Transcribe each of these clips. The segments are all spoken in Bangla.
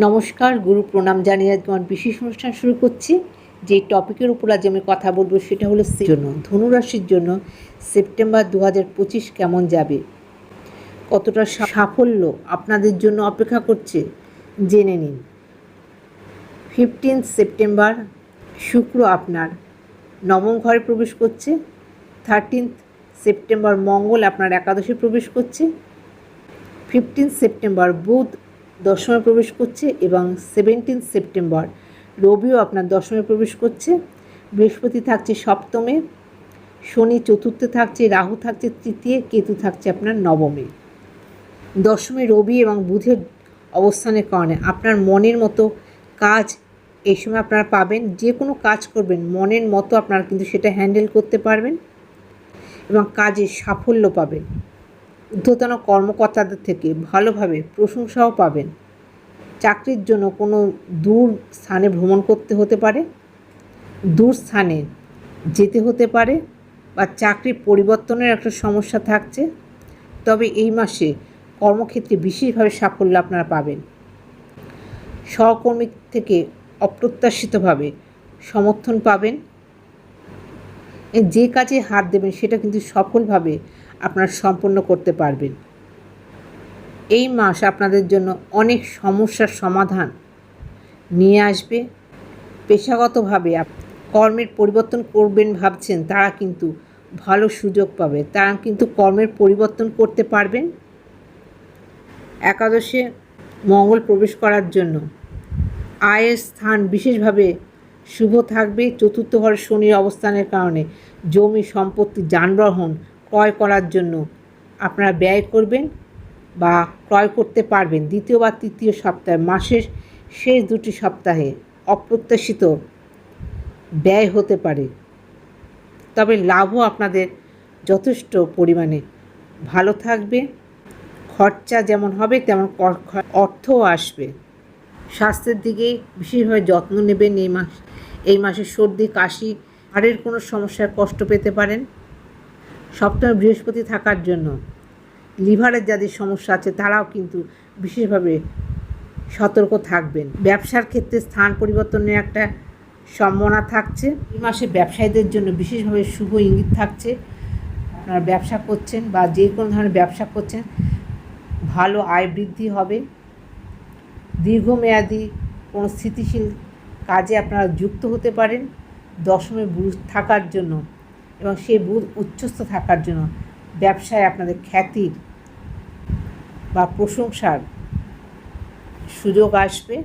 নমস্কার, গুরু প্রণাম জানিয়ে আমার বিশেষ অনুষ্ঠান শুরু করছি। যে টপিকের উপর আজ আমি কথা বলব সেটা হলো জন্য, ধনুরাশির জন্য সেপ্টেম্বর দু হাজার পঁচিশ কেমন যাবে? কতটা সাফল্য আপনাদের জন্য অপেক্ষা করছে? জেনে নিন। ফিফটিন সেপ্টেম্বর, শুক্র আপনার নবম ঘরে প্রবেশ করছে। থার্টিন্থ সেপ্টেম্বর, মঙ্গল আপনার একাদশে প্রবেশ করছে। ফিফটিন সেপ্টেম্বর, বুধ দশমে প্রবেশ করছে এবং সেভেন্টিন সেপ্টেম্বর রবিও আপনার দশমে প্রবেশ করছে। বৃহস্পতি থাকছে সপ্তমে, শনি চতুর্থে থাকছে, রাহু থাকছে তৃতীয়, কেতু থাকছে আপনার নবমে। দশমে রবি এবং বুধের অবস্থানের কারণে আপনার মনের মতো কাজ এই সময় আপনারা পাবেন, যে কোনো কাজ করবেন, মনের মতো আপনারা কিন্তু সেটা হ্যান্ডেল করতে পারবেন এবং কাজে সাফল্য পাবেন। ঊর্ধ্বতন কর্মকর্তাদের থেকে ভালোভাবে প্রশংসাও পাবেন। চাকরির জন্য কোনো দূর স্থানে ভ্রমণ করতে হতে পারে, দূর স্থানে যেতে হতে পারে বা চাকরি পরিবর্তনের একটা সমস্যা থাকছে, তবে এই মাসে কর্মক্ষেত্রে বিশেষভাবে সাফল্য আপনারা পাবেন। সহকর্মী থেকে অপ্রত্যাশিতভাবে সমর্থন পাবেন। যে কাজে হাত দেবেন সেটা কিন্তু সফলভাবে আপনারা সম্পন্ন করতে পারবেন। এই মাস আপনাদের জন্য অনেক সমস্যার সমাধান নিয়ে আসবে। পেশাগতভাবে কর্মের পরিবর্তন করবেন ভাবছেন, তারা কিন্তু ভালো সুযোগ পাবে। তারা কিন্তু কর্মের পরিবর্তন করতে পারবেন। একাদশে মঙ্গল প্রবেশ করার জন্য আয়ের স্থান বিশেষভাবে শুভ থাকবে। চতুর্থ ঘরে শনির অবস্থানের কারণে জমি সম্পত্তি যানবাহন ক্রয় করার জন্য আপনারা ব্যয় করবেন বা ক্রয় করতে পারবেন দ্বিতীয় বা তৃতীয় সপ্তাহে, মাসের শেষ দুটি সপ্তাহে অপ্রত্যাশিত ব্যয় হতে পারে। তবে লাভও আপনাদের যথেষ্ট পরিমাণে। ভালো থাকবে, খরচা যেমন হবে তেমন অর্থও আসবে। স্বাস্থ্যের দিকে বিশেষভাবে যত্ন নেবেন এই মাস, এই মাসে সর্দি, কাশি, হাড়ের কোনো সমস্যায় কষ্ট পেতে পারেন। সপ্তমে বৃহস্পতি থাকার জন্য লিভারের যাদের সমস্যা আছে, তারাও কিন্তু বিশেষভাবে সতর্ক থাকবেন। ব্যবসার ক্ষেত্রে স্থান পরিবর্তনের একটা সম্ভাবনা থাকছে। এই মাসে ব্যবসায়ীদের জন্য বিশেষভাবে শুভ ইঙ্গিত থাকছে। আপনারা ব্যবসা করছেন বা যে কোনো ধরনের ব্যবসা করছেন, ভালো আয় বৃদ্ধি হবে। দীর্ঘমেয়াদী কোনো স্থিতিশীল কাজে আপনারা যুক্ত হতে পারেন। দশমে বুঝ থাকার জন্য এবং সেই বুধ উচ্চস্থ থাকার জন্য ব্যবসায় আপনাদের খ্যাতির বা প্রশংসার সুযোগ আসবে।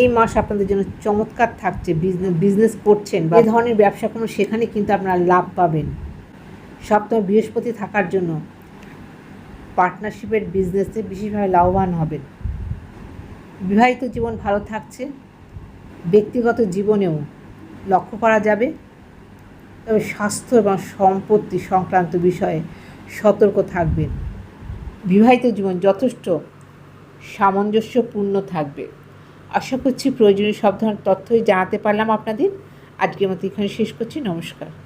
এই মাস আপনাদের জন্য চমৎকার থাকছে বিজনেস বিজনেস করছেন বা এই ধরনের ব্যবসা কোনো সেখানে কিন্তু আপনারা লাভ পাবেন। সপ্তমে বৃহস্পতি থাকার জন্য পার্টনারশিপের বিজনেসে বিশেষভাবে লাভবান হবেন। বিবাহিত জীবন ভালো থাকছে, ব্যক্তিগত জীবনেও লক্ষ্য করা যাবে। তবে স্বাস্থ্য এবং সম্পত্তি সংক্রান্ত বিষয়ে সতর্ক থাকবেন। বিবাহিত জীবন যথেষ্ট সামঞ্জস্যপূর্ণ থাকবে। আশা করছি প্রয়োজনীয় সব ধরনের তথ্যই জানাতে পারলাম আপনাদের। আজকের মতো এখানে শেষ করছি। নমস্কার।